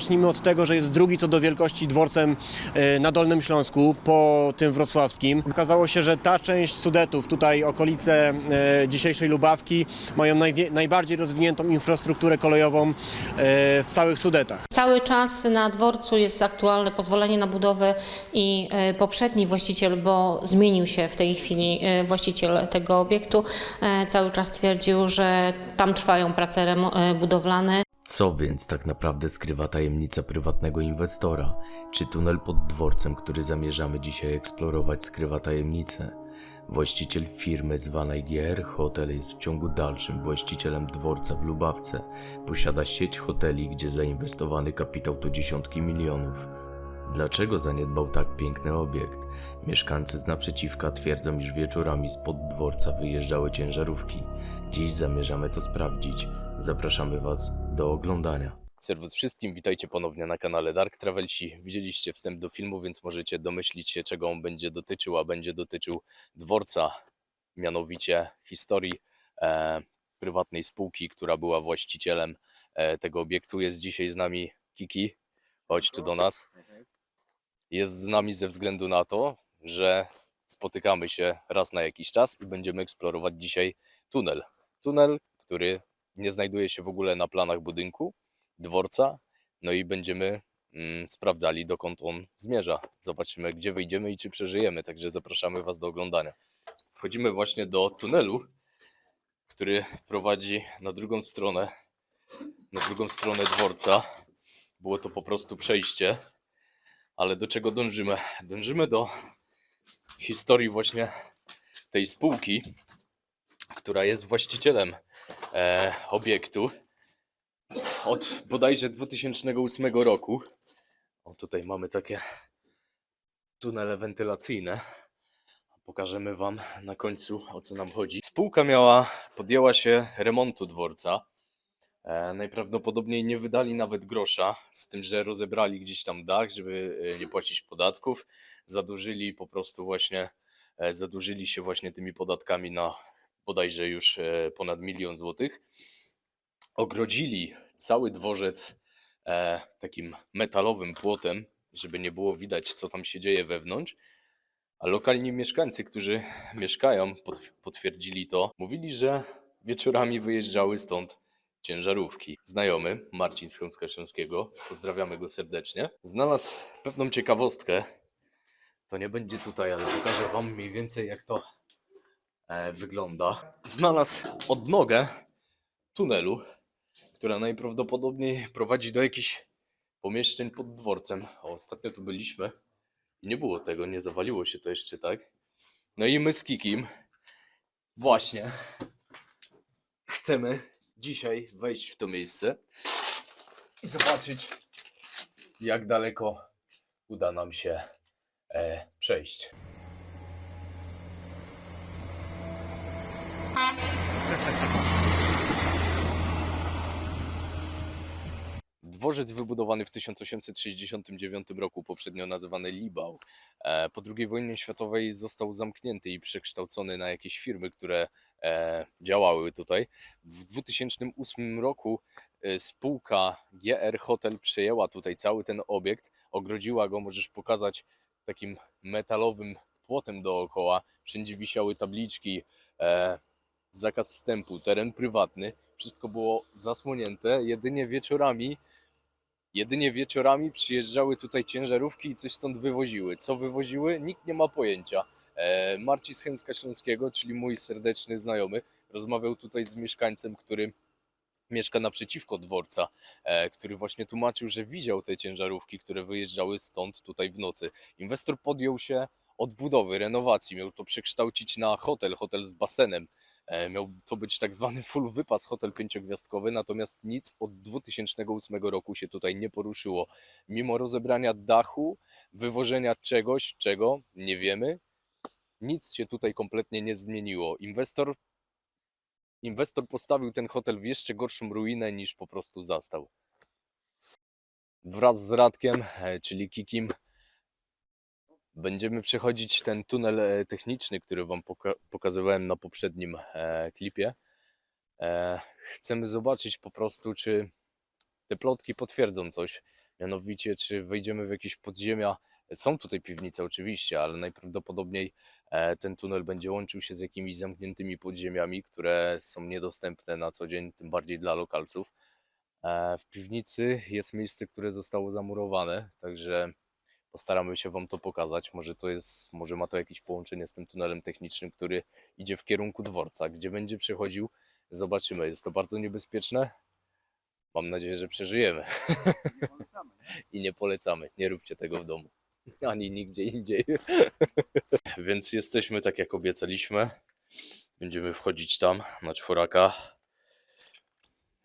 Zacznijmy od tego, że jest drugi co do wielkości dworcem e, na Dolnym Śląsku po tym wrocławskim. Okazało się, że ta część Sudetów, tutaj okolice e, dzisiejszej Lubawki, mają najbardziej rozwiniętą infrastrukturę kolejową e, w całych Sudetach. Cały czas na dworcu jest aktualne pozwolenie na budowę i poprzedni właściciel, bo zmienił się w tej chwili właściciel tego obiektu, cały czas twierdził, że tam trwają prace budowlane. Co więc tak naprawdę skrywa tajemnica prywatnego inwestora? Czy tunel pod dworcem, który zamierzamy dzisiaj eksplorować, skrywa tajemnicę? Właściciel firmy zwanej GR Hotel jest w ciągu dalszym właścicielem dworca w Lubawce. Posiada sieć hoteli, gdzie zainwestowany kapitał to dziesiątki milionów. Dlaczego zaniedbał tak piękny obiekt? Mieszkańcy z naprzeciwka twierdzą, iż wieczorami spod dworca wyjeżdżały ciężarówki. Dziś zamierzamy to sprawdzić. Zapraszamy Was do oglądania. Serwus wszystkim, witajcie ponownie na kanale Dark Travelsi. Widzieliście wstęp do filmu, więc możecie domyślić się, czego on będzie dotyczył, a będzie dotyczył dworca, mianowicie historii e, prywatnej spółki, która była właścicielem e, tego obiektu. Jest dzisiaj z nami Kiki, chodź tu do nas. Jest z nami ze względu na to, że spotykamy się raz na jakiś czas i będziemy eksplorować dzisiaj tunel. Tunel, który nie znajduje się w ogóle na planach budynku, dworca, no i będziemy mm, sprawdzali, dokąd on zmierza. Zobaczymy, gdzie wyjdziemy i czy przeżyjemy, także zapraszamy Was do oglądania. Wchodzimy właśnie do tunelu, który prowadzi na drugą stronę, na drugą stronę dworca. Było to po prostu przejście, ale do czego dążymy? Dążymy do historii właśnie tej spółki, która jest właścicielem e, obiektu od bodajże 2008 roku. O, tutaj mamy takie tunele wentylacyjne. Pokażemy Wam na końcu o co nam chodzi. Spółka miała, podjęła się remontu dworca. E, najprawdopodobniej nie wydali nawet grosza, z tym, że rozebrali gdzieś tam dach, żeby e, nie płacić podatków. Zadłużyli po prostu właśnie, e, zadłużyli się właśnie tymi podatkami na bodajże już e, ponad milion złotych. Ogrodzili cały dworzec e, takim metalowym płotem, żeby nie było widać, co tam się dzieje wewnątrz. A lokalni mieszkańcy, którzy mieszkają, potw- potwierdzili to. Mówili, że wieczorami wyjeżdżały stąd ciężarówki. Znajomy, Marcin z Chełmska Śląskiego, pozdrawiamy go serdecznie, znalazł pewną ciekawostkę. To nie będzie tutaj, ale pokażę Wam mniej więcej, jak to e, wygląda. Znalazł odnogę tunelu, która najprawdopodobniej prowadzi do jakichś pomieszczeń pod dworcem. O, ostatnio tu byliśmy i nie było tego, nie zawaliło się to jeszcze, tak? No i my z Kikim właśnie chcemy dzisiaj wejść w to miejsce i zobaczyć, jak daleko uda nam się e, przejść. Dworzec wybudowany w 1869 roku, poprzednio nazywany Libał, e, po II wojnie światowej został zamknięty i przekształcony na jakieś firmy, które e, działały tutaj. W 2008 roku e, spółka GR Hotel przejęła tutaj cały ten obiekt, ogrodziła go, możesz pokazać takim metalowym płotem dookoła. Wszędzie wisiały tabliczki, zakaz wstępu, teren prywatny. Wszystko było zasłonięte, jedynie wieczorami Jedynie wieczorami przyjeżdżały tutaj ciężarówki i coś stąd wywoziły. Co wywoziły? Nikt nie ma pojęcia. E, Marcin z Chemska Śląskiego, czyli mój serdeczny znajomy, rozmawiał tutaj z mieszkańcem, który mieszka naprzeciwko dworca, e, który właśnie tłumaczył, że widział te ciężarówki, które wyjeżdżały stąd tutaj w nocy. Inwestor podjął się odbudowy, renowacji, miał to przekształcić na hotel, hotel z basenem. E, Miał to być tak zwany full wypas, hotel pięciogwiazdkowy, natomiast nic od 2008 roku się tutaj nie poruszyło. Mimo rozebrania dachu, wywożenia czegoś, czego nie wiemy, nic się tutaj kompletnie nie zmieniło. Inwestor, inwestor postawił ten hotel w jeszcze gorszą ruinę niż po prostu zastał. Wraz z Radkiem, e, czyli Kikim, Będziemy przechodzić ten tunel e, techniczny, który Wam poka- pokazywałem na poprzednim e, klipie. E, chcemy zobaczyć po prostu, czy te plotki potwierdzą coś, Mianowicie, czy wejdziemy w jakieś podziemia. Są tutaj piwnice oczywiście, ale najprawdopodobniej ten tunel będzie łączył się z jakimiś zamkniętymi podziemiami, które są niedostępne na co dzień, tym bardziej dla lokalców. W piwnicy jest miejsce, które zostało zamurowane, także postaramy się Wam to pokazać. Może to jest, może ma to jakieś połączenie z tym tunelem technicznym, który idzie w kierunku dworca. Gdzie będzie przechodził, zobaczymy. Jest to bardzo niebezpieczne. Mam nadzieję, że przeżyjemy. I nie polecamy. Nie róbcie tego w domu. Ani nigdzie indziej. Więc jesteśmy tak jak obiecaliśmy. Będziemy wchodzić tam na czworaka.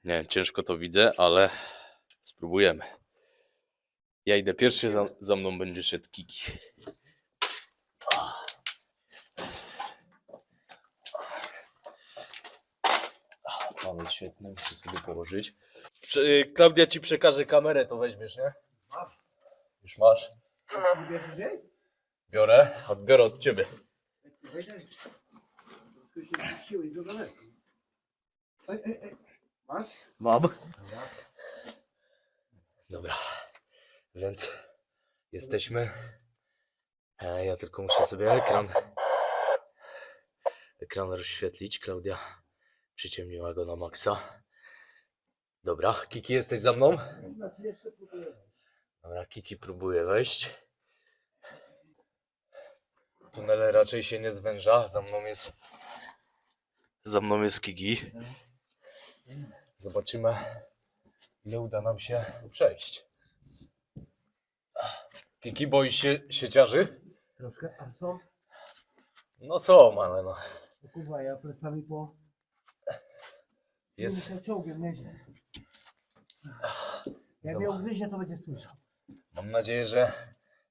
Nie ciężko to widzę, ale spróbujemy. Ja idę pierwszy, za, za mną będzie szedł Kiki. Pan jest świetny, muszę sobie położyć. Prze- y, Klaudia ci przekaże kamerę, to weźmiesz, nie? Już masz. Bierzesz jej? Biorę, odbiorę od ciebie. Wejdę. Się do daleko. Ej, ej, ej. Masz? Mam. Dobra, więc jesteśmy. E, Ja tylko muszę sobie ekran ekran rozświetlić. Klaudia przyciemniła go na maksa. Dobra, Kiki jesteś za mną? Znaczy jeszcze próbuję. Dobra, Kiki próbuje wejść. Tunel raczej się nie zwęża. Za mną jest. Za mną jest Kiki. Zobaczymy, ile uda nam się przejść. Kiki, boisz się sieciarzy? Troszkę, a co? No co, ale no. No Kurwa, ja plecami po... Jest. Muszę czołgiem nieźle. Jak Zobacz. mnie ugryzie, to będzie słyszał. Mam nadzieję, że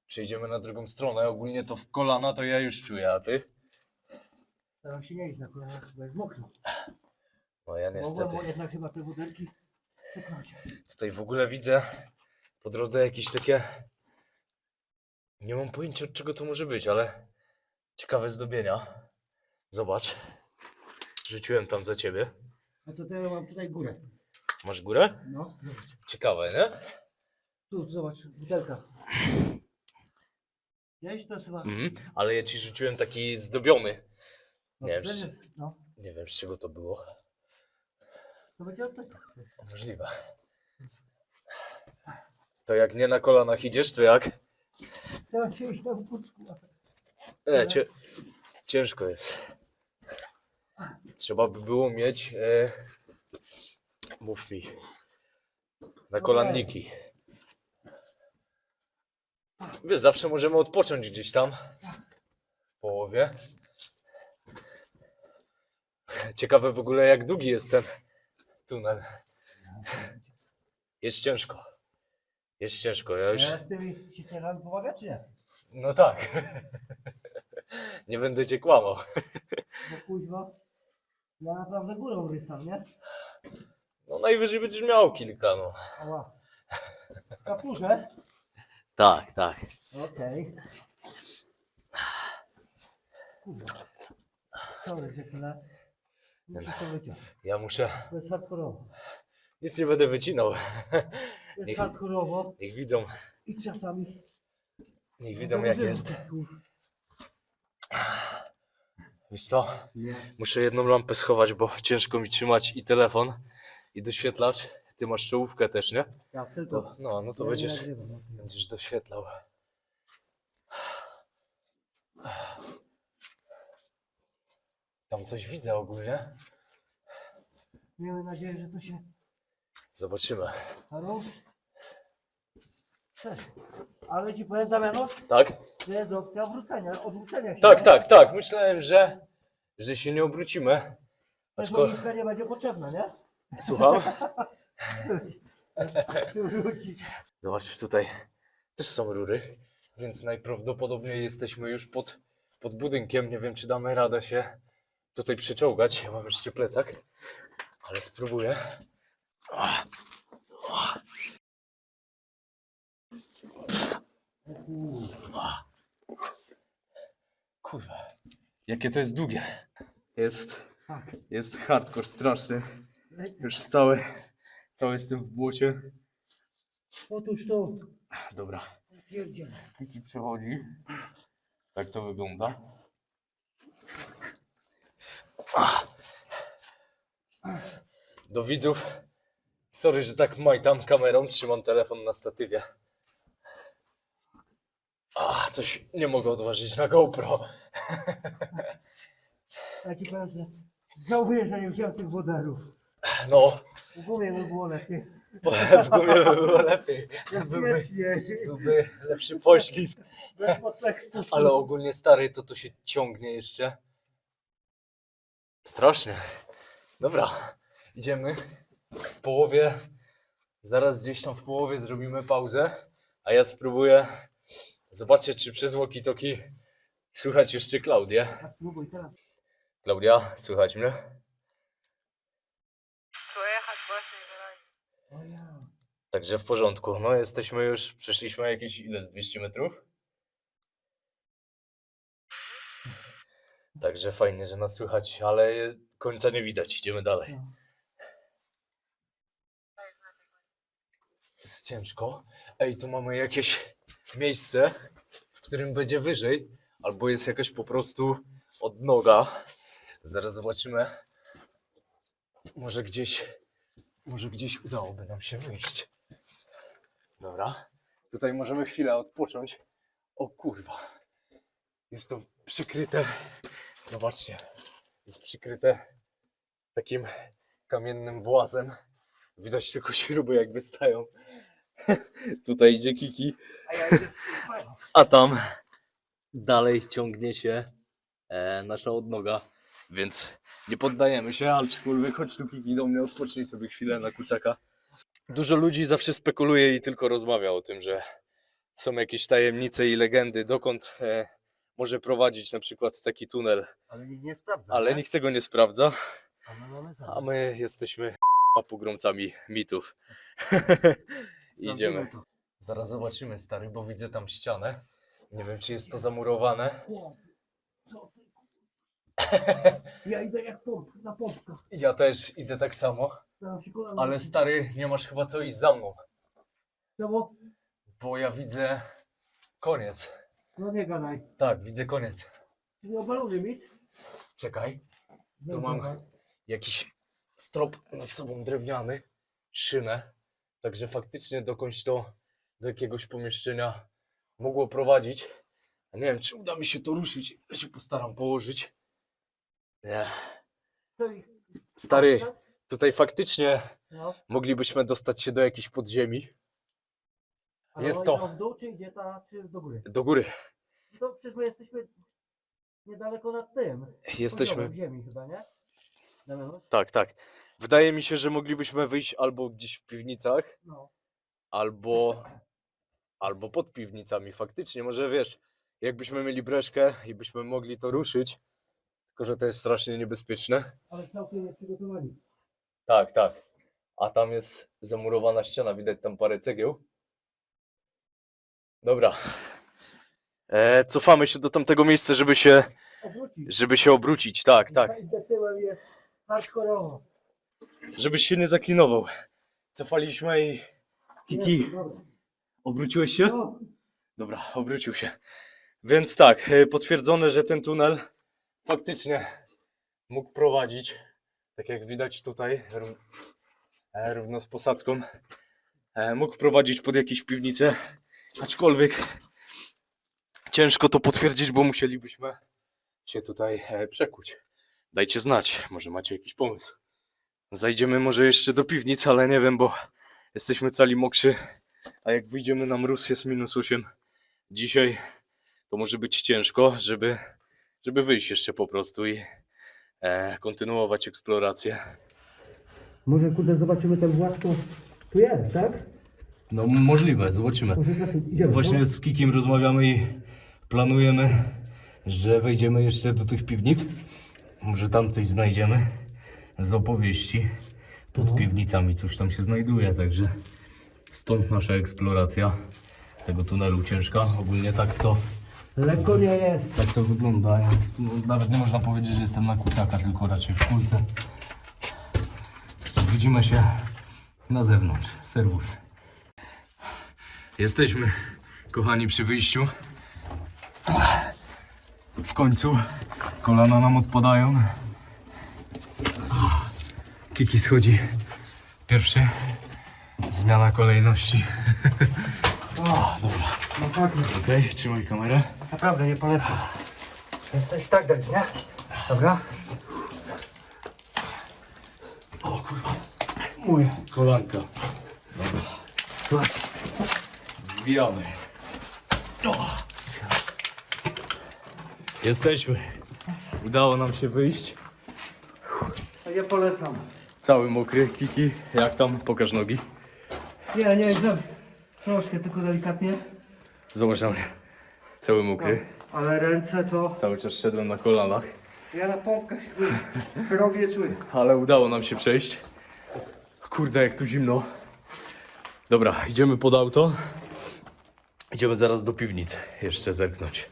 przejdziemy na drugą stronę. Ogólnie to w kolana to ja już czuję, a ty? Staram się nie iść na kolanach, bo jest mokro. No ja niestety. Mogłem jednak chyba te butelki cyknąć. Tutaj w ogóle widzę po drodze jakieś takie. Nie mam pojęcia od czego to może być, ale ciekawe zdobienia. Zobacz. Rzuciłem tam za ciebie. No to teraz mam tutaj górę. Masz górę? No, zobacz. Ciekawe, nie? Tu, zobacz, butelka. Widziałeś to chyba? Mhm. Ale ja ci rzuciłem taki zdobiony. No, nie wiem, to czy- jest- No, Nie wiem z czego to było. to będzie od tego. Możliwe. To jak nie na kolanach idziesz, to jak? Iść na wódku. E, cie, ciężko jest. Trzeba by było mieć. E, mów mi. Na kolanniki. Wiesz, zawsze możemy odpocząć gdzieś tam. W połowie. Ciekawe w ogóle jak długi jest ten tunel. Jest ciężko. Jest ciężko. Ja już. Ja z tymi ścieżami pomaga, czy nie? No tak. Nie będę cię kłamał. Bo kuźwa, ja naprawdę górą rysam, nie? No najwyżej będziesz miał kilka, no. Ała. Kapuże? Tak, tak. Okej. Kurwa. Sorry, że tyle. Muszę to wyciąć. Ja muszę. To jest. Nic nie będę wycinał. To jest Niech- hardkorowo Niech widzą, i czasami... niech widzą jak jest. tych słów. Wiesz co? Nie. Muszę jedną lampę schować, bo ciężko mi trzymać i telefon, i doświetlacz. Ty masz czołówkę też, nie? Ja tylko... To, no, no to ja nie będziesz, nagrywam, no. będziesz doświetlał. Tam coś widzę ogólnie. Miejmy nadzieję, że to się... Zobaczymy. Cześć. Ale ci powiem, Damiano, Tak? że jest opcja odwrócenia, odwrócenia się. Tak, nie? tak, tak. Myślałem, że, że się nie obrócimy. Tylko Aczko... Aczko... nie będzie potrzebna, nie? Słucham? Wrócić. Zobaczysz tutaj też są rury, więc najprawdopodobniej jesteśmy już pod, pod budynkiem. Nie wiem, czy damy radę się tutaj przyczołgać. Ja mam jeszcze plecak, ale spróbuję. Kurwa, jakie to jest długie. Jest, jest hardcore straszny. Już cały, cały jestem w błocie. Otóż to, Dobra. pierdziel. Kiki przychodzi. Tak to wygląda. Do widzów. Sorry, że tak majtam kamerą, trzymam telefon na statywie. A, coś nie mogę odważyć na GoPro. Ja ci powiem, że żałuję, że nie wziąłem tych wodarów. No, W głowie by było lepiej. w głowie by było lepiej. Byłby, byłby lepszy poślizg. Bez. Ale ogólnie stary, to to się ciągnie jeszcze. Strasznie. Dobra, idziemy. W połowie, zaraz gdzieś tam w połowie zrobimy pauzę, a ja spróbuję zobaczyć, czy przez walkie-talkie słychać jeszcze Klaudię. Teraz. Klaudia, słychać mnie? Słychać właśnie wyraźnie. Także w porządku. No jesteśmy już, przeszliśmy jakieś ile, z 200 metrów? Także fajnie, że nas słychać, ale końca nie widać. Idziemy dalej. Jest ciężko. Ej, tu mamy jakieś miejsce, w którym będzie wyżej, albo jest jakaś po prostu odnoga. Zaraz zobaczymy. Może gdzieś, może gdzieś udałoby nam się wyjść. Dobra. Tutaj możemy chwilę odpocząć. O kurwa. Jest to przykryte. Zobaczcie. Jest przykryte takim kamiennym włazem. Widać tylko śruby jak wystają. Tutaj idzie Kiki, A ja idę spać. a tam dalej ciągnie się e, nasza odnoga. Więc nie poddajemy się, aczkolwiek chodź tu Kiki do mnie, odpocznij sobie chwilę na kucaka. Dużo ludzi zawsze spekuluje i tylko rozmawia o tym, że są jakieś tajemnice i legendy, dokąd e, może prowadzić na przykład taki tunel, Ale nikt nie sprawdza. ale tak? nikt tego nie sprawdza, A my mamy a my jesteśmy pogromcami mitów. Idziemy. Zaraz zobaczymy, stary, bo widzę tam ścianę. Nie wiem, czy jest to zamurowane. Co ty? Ja idę jak pomp, na pompkach. Ja też idę tak samo, Staram się kolana. ale stary, nie masz chyba co iść za mną, Czemu? bo ja widzę koniec. No nie gadaj. Tak, widzę koniec. Nie obalony mit? Czekaj, No Tu mam- jakiś strop nad sobą drewniany, szynę. Także faktycznie dokądś to do jakiegoś pomieszczenia mogło prowadzić. Nie wiem, czy uda mi się to ruszyć. Ja się postaram położyć. Nie. Stary, tutaj faktycznie No. moglibyśmy dostać się do jakichś podziemi. Ale Jest to. w dół, czy idzie ta, czy do góry? Do góry. To przecież my jesteśmy niedaleko nad tym. Jesteśmy. Poziomem ziemi chyba, nie? Tak, tak. Wydaje mi się, że moglibyśmy wyjść albo gdzieś w piwnicach, No. albo, albo pod piwnicami. Faktycznie, może wiesz, jakbyśmy mieli breszkę i byśmy mogli to ruszyć, tylko że to jest strasznie niebezpieczne. Ale całkiem nie przygotowani. Tak, tak. A tam jest zamurowana ściana, widać tam parę cegieł. Dobra. E, cofamy się do tamtego miejsca, żeby się, Obrócić. żeby się obrócić. Tak, tak. Idę tyłem jest hardkorowo. Żebyś się nie zaklinował. Cofaliśmy i... Kiki, dobra. obróciłeś się? No, Dobra, obrócił się. Więc tak, e, potwierdzone, że ten tunel faktycznie mógł prowadzić, tak jak widać tutaj, ró- e, równo z posadzką, e, mógł prowadzić pod jakieś piwnice, aczkolwiek ciężko to potwierdzić, bo musielibyśmy się tutaj e, przekuć. Dajcie znać, może macie jakiś pomysł. Zajdziemy może jeszcze do piwnic, ale nie wiem, bo jesteśmy cali mokrzy, a jak wyjdziemy na mróz jest minus 8 dzisiaj, to może być ciężko, żeby, żeby wyjść jeszcze po prostu i e, kontynuować eksplorację. Może kurde zobaczymy ten włas, to tu jest, tak? No możliwe, zobaczymy. Może znaczy, idziemy. Właśnie no? z Kikiem rozmawiamy i planujemy, że wejdziemy jeszcze do tych piwnic. Może tam coś znajdziemy z opowieści. Pod piwnicami coś tam się znajduje, także stąd nasza eksploracja tego tunelu ciężka. Ogólnie tak to, Lekko nie jest. tak to wygląda. Ja, no, nawet nie można powiedzieć, że jestem na kucaka, tylko raczej w kulce. Widzimy się na zewnątrz. Serwus. Jesteśmy, kochani, przy wyjściu. W końcu kolana nam odpadają. Kiki schodzi pierwszy. Zmiana kolejności. O, dobra. No tak, no. Okej, trzymaj kamerę. naprawdę nie polecam. Jesteś tak debil, nie? Dobra? Moje kolanka. Dobra. Zbijamy. Jesteśmy. Udało nam się wyjść. Nie polecam. Cały mokry. Kiki, jak tam? Pokaż nogi. Nie, nie, źle. Troszkę tylko delikatnie. Zobacz na mnie. Cały mokry. Ale ręce to... Cały czas szedłem na kolanach. Ja na pompkach robię czuję. Ale udało nam się przejść. Kurde, jak tu zimno. Dobra, idziemy pod auto. Idziemy zaraz do piwnicy. Jeszcze zerknąć.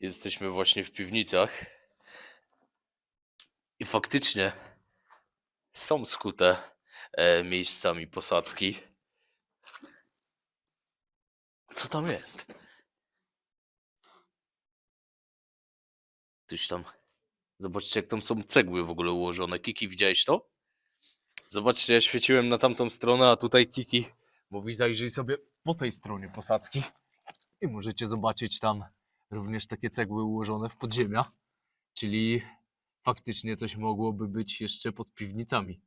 Jesteśmy właśnie w piwnicach. I faktycznie są skute e, miejscami posadzki. Co tam jest? Coś tam. Zobaczcie, jak tam są cegły w ogóle ułożone. Kiki, widziałeś to? Zobaczcie, ja świeciłem na tamtą stronę, a tutaj Kiki mówi zajrzyj sobie po tej stronie posadzki. I możecie zobaczyć tam również takie cegły ułożone w podziemia, czyli faktycznie coś mogłoby być jeszcze pod piwnicami.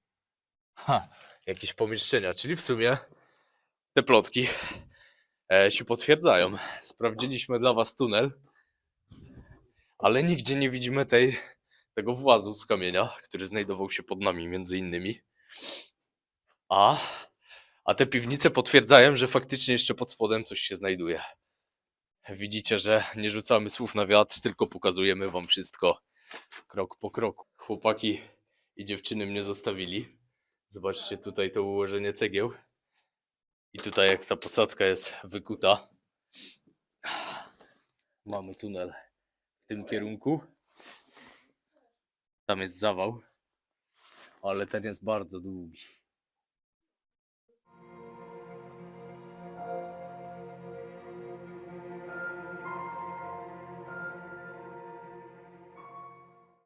Ha, jakieś pomieszczenia, czyli w sumie te plotki e, się potwierdzają. Sprawdziliśmy dla Was tunel, ale nigdzie nie widzimy tej, tego włazu z kamienia, który znajdował się pod nami między innymi. A, a te piwnice potwierdzają, że faktycznie jeszcze pod spodem coś się znajduje. Widzicie, że nie rzucamy słów na wiatr, tylko pokazujemy wam wszystko krok po kroku. Chłopaki i dziewczyny mnie zostawili. Zobaczcie tutaj to ułożenie cegieł. I tutaj jak ta posadzka jest wykuta. Mamy tunel w tym kierunku. Tam jest zawał, ale ten jest bardzo długi.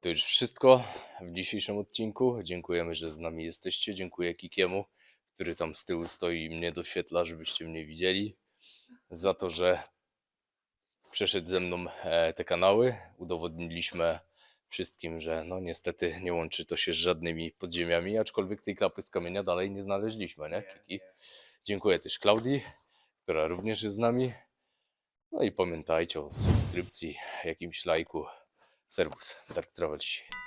To już wszystko w dzisiejszym odcinku. Dziękujemy, że z nami jesteście. Dziękuję Kikiemu, który tam z tyłu stoi i mnie doświetla, żebyście mnie widzieli. Za to, że przeszedł ze mną e, te kanały. Udowodniliśmy wszystkim, że no niestety nie łączy to się z żadnymi podziemiami, aczkolwiek tej klapy z kamienia dalej nie znaleźliśmy, nie? Kiki. Dziękuję też Klaudii, która również jest z nami. No i pamiętajcie o subskrypcji, jakimś lajku. Serwus, Dark Travel. dzisiaj.